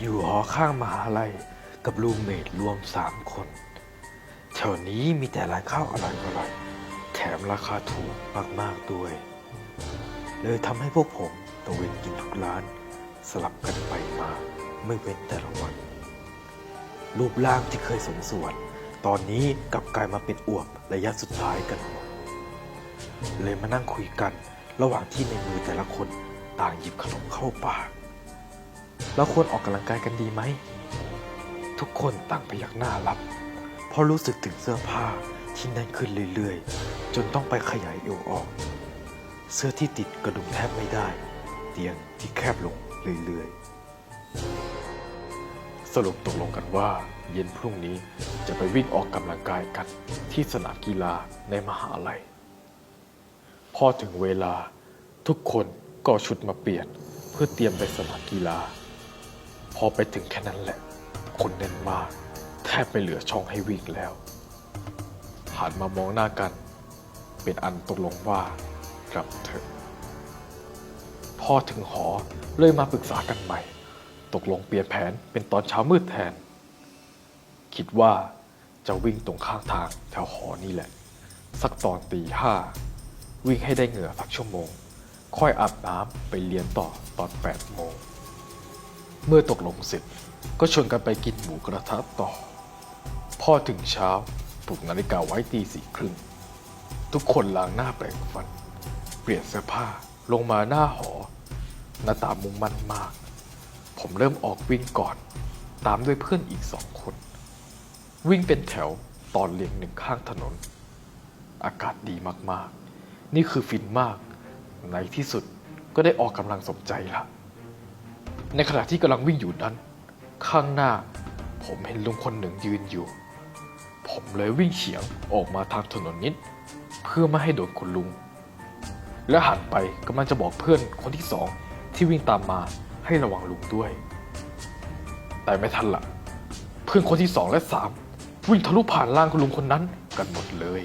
อยู่หอข้างมหาลัยกับรูเมทรวมสามคนแถวนี้มีแต่ร้านข้าวอร่อยๆแถมราคาถูกมากๆด้วย เลยทำให้พวกผมตะเวนกินทุกร้าน สลับกันไปมาไม่เว้นแต่ละวัน รูปร่างที่เคยสมส่วน ตอนนี้กลับกลายมาเป็นอวบระยะสุดท้ายกันหมดเลยมานั่งคุยกันระหว่างที่ในมือแต่ละคนต่างหยิบขนมเข้าปาก แล้วควรออกกำลังกายกันดีไหม ทุกคนต่างพยักหน้ารับ เพราะรู้สึกถึงเสื้อผ้าที่แน่นขึ้นเรื่อยๆ จนต้องไปขยายเอวออก เสื้อที่ติดกระดุมแทบไม่ได้ เตียงที่แคบลงเรื่อยๆ สรุปตกลงกันว่า เย็นพรุ่งนี้จะไปวิ่งออกกำลังกายกันที่สนามกีฬาในมหาลัย พอถึงเวลาทุกคนก็ชุดมาเปลี่ยน เพื่อเตรียมไปสนามกีฬา พอไปถึงแค่นั้นแหละ คนแน่นมาก แทบไม่เหลือช่องให้วิ่งแล้ว หันมามองหน้ากัน เป็นอันตกลงว่ากลับเถอะพอถึงหอเลยมาปรึกษากันใหม่ ตกลงเปลี่ยนแผนเป็นตอนเช้ามืดแทน คิดว่าจะวิ่งตรงข้างทางแถวหอนี่แหละ สักตอนตีห้าวิ่งให้ได้เหงื่อสักชั่วโมง ค่อยอาบน้ำไปเรียนต่อตอน8โมง เมื่อตกลงเสร็จก็ชวนกันไปกินหมูกระทะต่อ พ่อถึงเช้าปลุกนาฬิกาไว้ตีสี่ครึ่ง ทุกคนล้างหน้าแปรงฟัน เปลี่ยนเสื้อผ้าลงมาหน้าหอ หน้าตามุ่งมั่นมาก ผมเริ่มออกวิ่งก่อน ตามด้วยเพื่อนอีกสองคน วิ่งเป็นแถวตอนเรียงหนึ่งข้างถนน อากาศดีมากๆ นี่คือฟินมาก ในที่สุดก็ได้ออกกำลังสมใจละ ในขณะที่กำลังวิ่งอยู่นั้น ข้างหน้าผมเห็นลุงคนหนึ่งยืนอยู่ ผมเลยวิ่งเฉียงออกมาทางถนนนิด เพื่อไม่ให้โดนคุณลุง และหันไปกำลังจะบอกเพื่อนคนที่สองที่วิ่งตามมาให้ระวังลุงด้วย แต่ไม่ทันละเพื่อนคนที่สองและสามวิ่งทะลุผ่านร่างคุณลุงคนนั้นกันหมดเลย